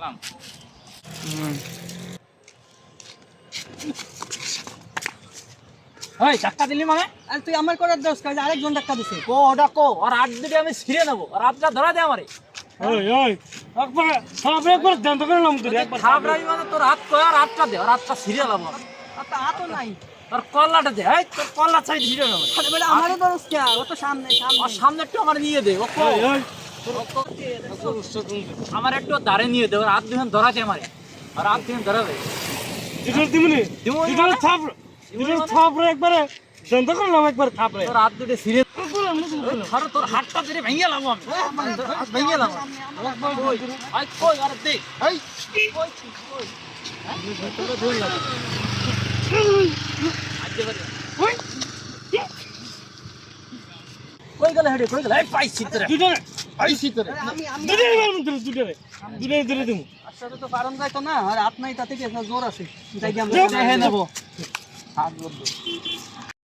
সালাম। ওই ধাক্কা দিলি মানে? আর তুই আমার করার দোষ কাজ আরেকজন ধাক্কা দিছে। কো ওটা কো আর আট দিকে আমি ছিঁড়ে নেব। আর আটটা ধরা দে আমারে। ওই ওই একবার সব একবার জানতে করে নাম তুই একবার। খাবরাই মানে তোর হাত কয় আর আটটা দে আর আটটা ছিঁড়ে। হাতও নাই। আর কল্লাটা দে এই তোর কল্লা চাই ছিঁড়ে নেব। আমারও দোষ কে? ও তো সামনে সামনে। সামনে একটু আমার নিয়ে দে ও ওই ওই ও কো। আমার একটু দাঁড়ে নিয়ে দে আর দুজন ধরা দে আমারে। আর হাত দুজন ধরা দে দুটোর দিমনি? দুটোর মানে? থাপ দুটোর থাপ রে একবারে জানতে করে নাম একবার থাপ রে তোর হাত দুটো আর তোর হাতটা ধরে ভেঙে লাভ আমি হাত ভেঙে লাভ আই কই আর এই কই? কই হ্যাঁ? তোরা ধরে লাগা। আজ বারে কই কই গেল হেডে কই গেল? এই পাইছি তোরে। দুটোরে পাইছি তোরে আমি এবার দুটোরে মারবো তোর দুটোরে দুটোরে দুটোরে দিমু আসলে তো পারন যাইতো না আর আপনাই তাতে কি একটা জোর আছে? তাই কি আমরা নেব? হাত বন্ধ